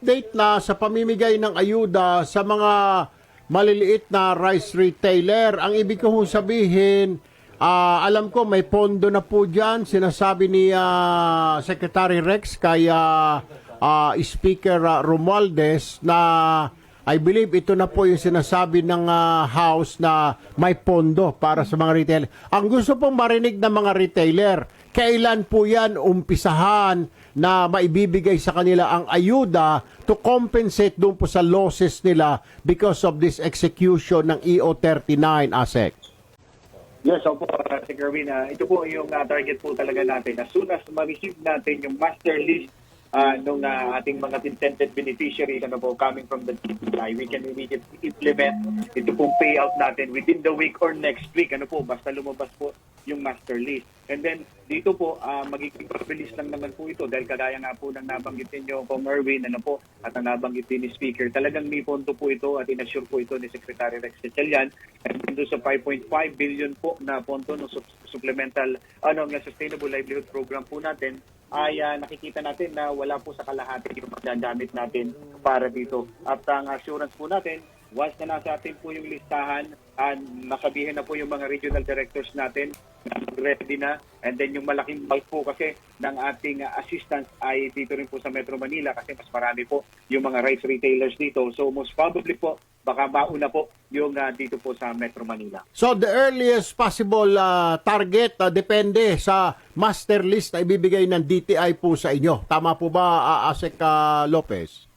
update na sa pamimigay ng ayuda sa mga maliliit na rice retailer. Ang ibig ko sabihin, ah, alam ko may pondo na po dyan. Sinasabi ni ah, Secretary Rex kay ah, ah, Speaker ah, Romualdez na I believe ito na po yung sinasabi ng ah, House na may pondo para sa mga retailer. Ang gusto pong marinig ng mga retailer, kailan po yan umpisahan na maibibigay sa kanila ang ayuda to compensate doon po sa losses nila because of this execution ng E EO39 ASEC? Yes, opo, uh, Sir Kerwin. ah, ito po yung ah, target po talaga natin. As soon as ma-receive natin yung master list uh, ng ating mga intended beneficiaries ano po, coming from the DTI, we can immediately implement ito pong payout natin within the week or next week. Ano po, basta lumabas po yung master list. And then, dito po, ah, magiging release lang naman po ito dahil kagaya nga po ng nabanggit ninyo, Kong Erwin, ano po, at ang nabanggit din ni Speaker, talagang may pondo po ito at inassure po ito ni Secretary Rex. And then doon sa 5.5 billion po na pondo ng sup- supplemental, ano, ng Sustainable Livelihood Program po natin, ay ah, nakikita natin na wala po sa kalahati yung magagamit natin para dito. At ang assurance po natin, once na nasa atin po yung listahan, and masabihin na po yung mga regional directors natin na ready na. And then yung malaking bulk po kasi ng ating uh, assistance ay dito rin po sa Metro Manila kasi mas marami po yung mga rice retailers dito. So most probably po, baka mauna po yung uh, dito po sa Metro Manila. So the earliest possible ah, target ah, depende sa master list na ibibigay ng DTI po sa inyo. Tama po ba, ah, Asek ah, Lopez?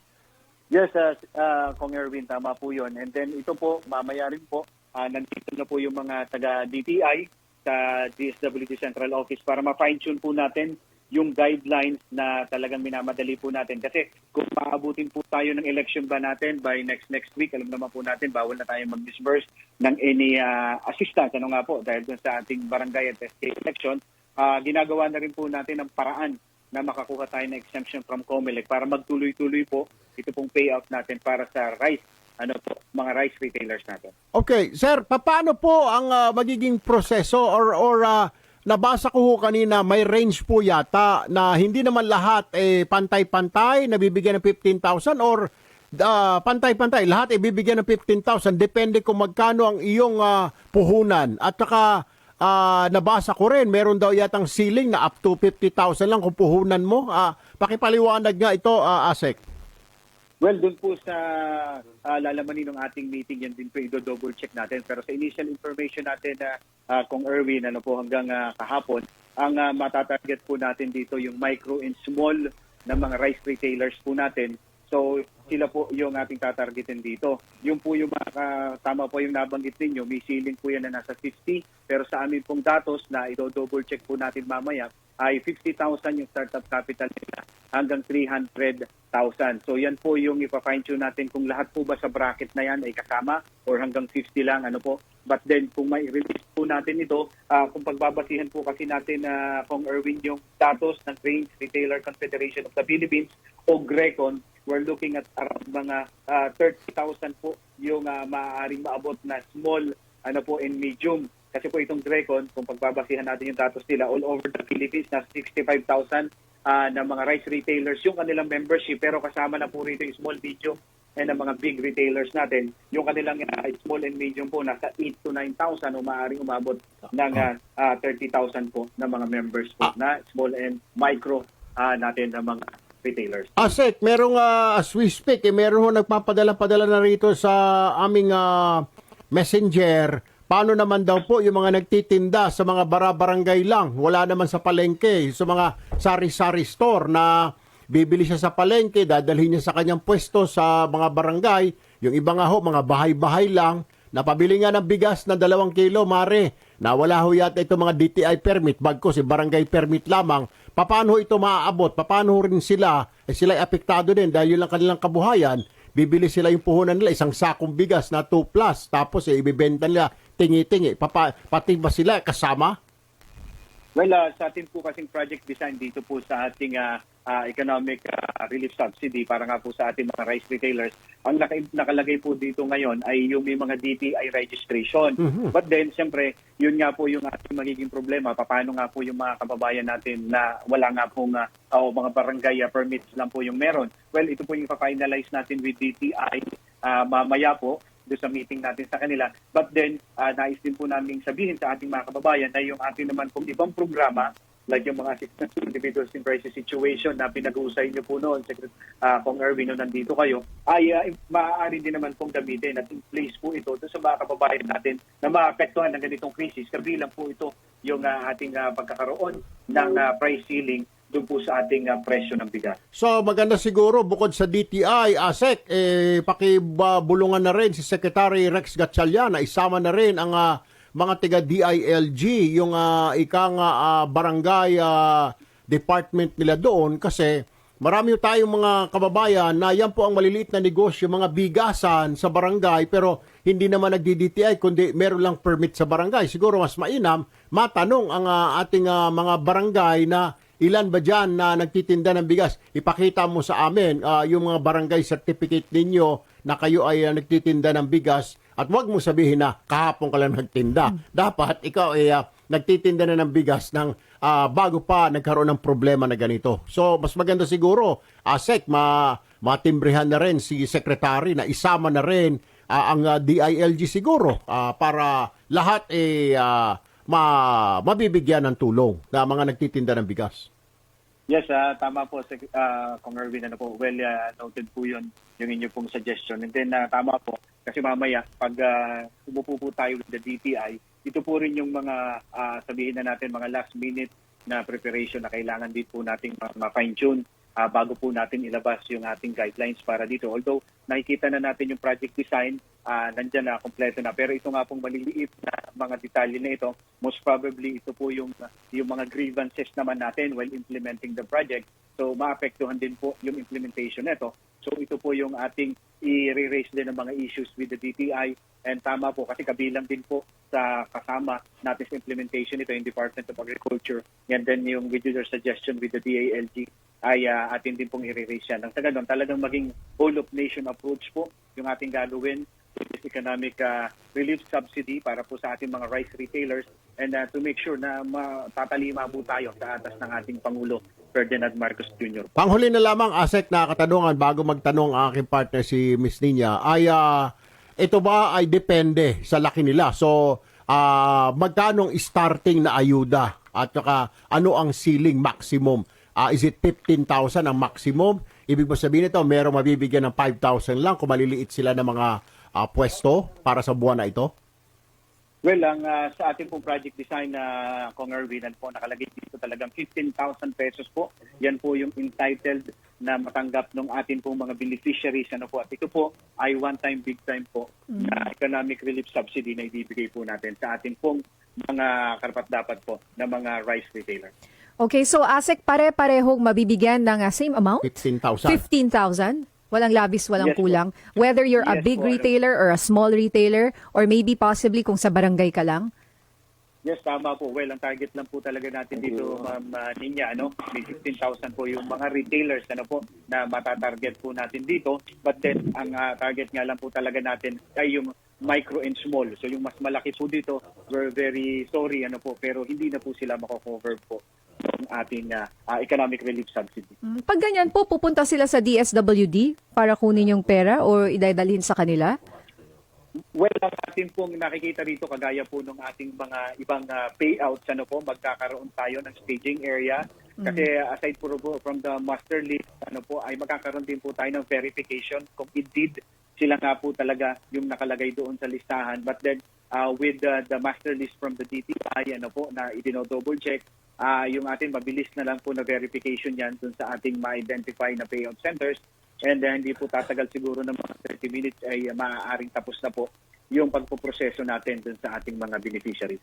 Yes, uh, uh, Kong Erwin, tama po yun. And then ito po, mamaya rin po, uh, nandito na po yung mga taga-DTI sa DSWD Central Office para ma-fine-tune po natin yung guidelines na talagang minamadali po natin. Kasi kung maabutin po tayo ng election ba natin by next next week, alam naman po natin, bawal na tayo mag-disburse ng any uh, assistance. Ano nga po, dahil dun sa ating barangay at SK election, uh, ginagawa na rin po natin ang paraan na makakuha tayo ng exemption from COMELEC para magtuloy-tuloy po ito pong payout natin para sa rice, ano po, mga rice retailers natin. Okay, sir, paano po ang ah, magiging proseso or or ah, nabasa ko kanina may range po yata na hindi naman lahat eh pantay-pantay nabibigyan ng 15,000 or ah, pantay-pantay lahat ibibigyan ng 15,000 depende kung magkano ang iyong ah, puhunan. At saka ah, nabasa ko rin meron daw yatang ceiling na up to 50,000 lang kung puhunan mo. Ah, pakipaliwanag nga ito ah, Asek Well, doon po sa uh, lalamanin ng ating meeting, yan din po i-double check natin. Pero sa initial information natin na uh, kung Erwin, ano po hanggang ah, kahapon, ang uh, matatarget po natin dito yung micro and small na mga rice retailers po natin. So, sila po yung ating tatargetin dito. Yung po yung mga, ah, tama po yung nabanggit ninyo, may ceiling po yan na nasa 50. Pero sa amin pong datos na i-double check po natin mamaya, ay 50,000 yung startup capital nila hanggang 300,000. So yan po yung ipa-fine tune natin kung lahat po ba sa bracket na yan ay kasama or hanggang 50 lang ano po. But then kung may release po natin ito, ah, kung pagbabasihan po kasi natin na kung Erwin yung datos ng Grains Retailer Confederation of the Philippines o GRECON, we're looking at around mga ah, 30,000 po yung ah, maaaring maabot na small ano po in medium kasi po itong Drecon, kung pagbabasihan natin yung datos nila, all over the Philippines, na 65,000 ah, na mga rice retailers yung kanilang membership, pero kasama na po rito yung small, medium, and ang mga big retailers natin, yung kanilang ah, small and medium po, nasa 8 to 9,000 o maaaring umabot ng ah, ah, 30,000 po na mga members po na small and micro ah, natin na mga retailers. Asek, merong uh, as we speak, eh, meron ho nagpapadala-padala na rito sa aming ah, messenger. Paano naman daw po yung mga nagtitinda sa mga bara-barangay lang, wala naman sa palengke, sa mga sari-sari store na bibili siya sa palengke, dadalhin niya sa kanyang pwesto sa mga barangay, yung iba nga ho, mga bahay-bahay lang, napabili nga ng bigas na dalawang kilo, mare, na wala ho yata ito mga DTI permit, bagko si barangay permit lamang, paano ito maaabot? Paano rin sila, eh sila ay apektado din dahil yun lang kanilang kabuhayan, bibili sila yung puhunan nila, isang sakong bigas na 2 plus, tapos eh, ibibenta nila tingi-tingi. Papa, pati ba sila kasama? Well, ah, sa atin po kasing project design dito po sa ating ah, ah, economic ah, relief subsidy para nga po sa ating mga rice retailers, ang naka- nakalagay po dito ngayon ay yung may mga DTI registration. But then, siyempre, yun nga po yung ating magiging problema. Paano nga po yung mga kababayan natin na wala nga pong ah, o mga barangay ah, permits lang po yung meron. Well, ito po yung pa-finalize natin with DTI ah, mamaya po doon sa meeting natin sa kanila. But then, ah, nais din po namin sabihin sa ating mga kababayan na yung ating naman pong ibang programa, like yung mga assistance individuals in crisis situation na pinag-uusay niyo po noon, ah, Kong Erwin, nung nandito kayo, ay ah, maaari din naman pong gamitin at place po ito sa mga kababayan natin na maapektuhan ng ganitong krisis. Kabilang po ito yung ah, ating ah, pagkakaroon ng ah, price ceiling doon po sa ating ah, presyo ng bigas. So maganda siguro bukod sa DTI, ASEC, eh, pakibulungan na rin si Secretary Rex Gatchalian na isama na rin ang ah, mga tiga DILG, yung ah, ika nga ah, barangay ah, department nila doon kasi marami tayong mga kababayan na yan po ang maliliit na negosyo, mga bigasan sa barangay pero hindi naman nagdi-DTI kundi meron lang permit sa barangay. Siguro mas mainam matanong ang ah, ating ah, mga barangay na ilan ba dyan na nagtitinda ng bigas? Ipakita mo sa amin ah, yung mga barangay certificate ninyo na kayo ay ah, nagtitinda ng bigas at wag mo sabihin na kahapon ka lang nagtinda. Dapat ikaw ay ah, nagtitinda na ng bigas ng ah, bago pa nagkaroon ng problema na ganito. So mas maganda siguro, ASEC, ma matimbrehan na rin si Secretary na isama na rin ah, ang ah, DILG siguro ah, para lahat eh ah, ma mabibigyan ng tulong na mga nagtitinda ng bigas. Yes, ah, tama po, Sec- ah, Kong Erwin. Ano po, well ah, noted po yun, yung inyo pong suggestion. And then, ah, tama po, kasi mamaya, pag uh, umupo po tayo with the DTI, ito po rin yung mga, ah, sabihin na natin, mga last minute na preparation na kailangan din po nating ma- ma-fine-tune ah, bago po natin ilabas yung ating guidelines para dito. Although, nakikita na natin yung project design, ah, nandyan na, kompleto na. Pero ito nga pong maliliit na mga detalye na ito, most probably ito po yung, yung mga grievances naman natin while implementing the project. So, maapektuhan din po yung implementation nito. So, ito po yung ating i-raise din ng mga issues with the DTI. And tama po, kasi kabilang din po sa kasama natin sa implementation ito yung Department of Agriculture. And then yung with your suggestion with the DALG ay ah, atin din pong i-raise yan. Nang sa talagang maging whole of nation approach po yung ating gagawin this economic ah, relief subsidy para po sa ating mga rice retailers and ah, to make sure na matatalima po tayo sa atas ng ating Pangulo Ferdinand Marcos Jr. Panghuli na lamang, ASEC, na katanungan bago magtanong ang aking partner si Miss Ninya, ay ah, ito ba ay depende sa laki nila? So, ah, magkano starting na ayuda? At saka, ano ang ceiling maximum? Ah, is it 15,000 ang maximum? Ibig mo sabihin ito, merong mabibigyan ng 5,000 lang kung maliliit sila ng mga ah, pwesto para sa buwan na ito? Well, ang ah, sa ating pong project design na Kong Erwin, ano po, nakalagay dito talagang 15,000 pesos po. Yan po yung entitled na matanggap ng ating pong mga beneficiaries. Ano po. At ito po ay one-time, big-time po na economic relief subsidy na ibibigay po natin sa ating pong mga karapat-dapat po na mga rice retailer. Okay, so ASEC pare-parehong mabibigyan ng ah, same amount? 15,000. 15,000? Walang labis, walang Yes po. kulang. Whether you're a Yes big po, retailer or a small retailer or maybe possibly kung sa barangay ka lang. Yes, tama po. Well, ang target lang po talaga natin dito, Ma'am uh, Ninya, ano, may 15,000 po yung mga retailers ano po, na matatarget po natin dito. But then, ang uh, target nga lang po talaga natin ay yung micro and small. So yung mas malaki po dito, we're very sorry ano po, pero hindi na po sila mako-cover po ng ating uh, uh, economic relief subsidy. Mm, Pag ganyan po, pupunta sila sa DSWD para kunin yung pera or idadalhin sa kanila? Well, ang atin pong nakikita rito, kagaya po ng ating mga ibang ah, payouts, ano po, magkakaroon tayo ng staging area. Kasi uh, aside po po from the master list, ano po, ay magkakaroon din po tayo ng verification kung indeed sila nga po talaga yung nakalagay doon sa listahan. But then, uh, with the, the master list from the DTI, ano po, na idino-double check, ah yung atin mabilis na lang po na verification yan dun sa ating ma-identify na payout centers. And uh, hindi po tatagal siguro ng mga 30 minutes ay maaaring tapos na po yung pagpoproseso natin dun sa ating mga beneficiaries.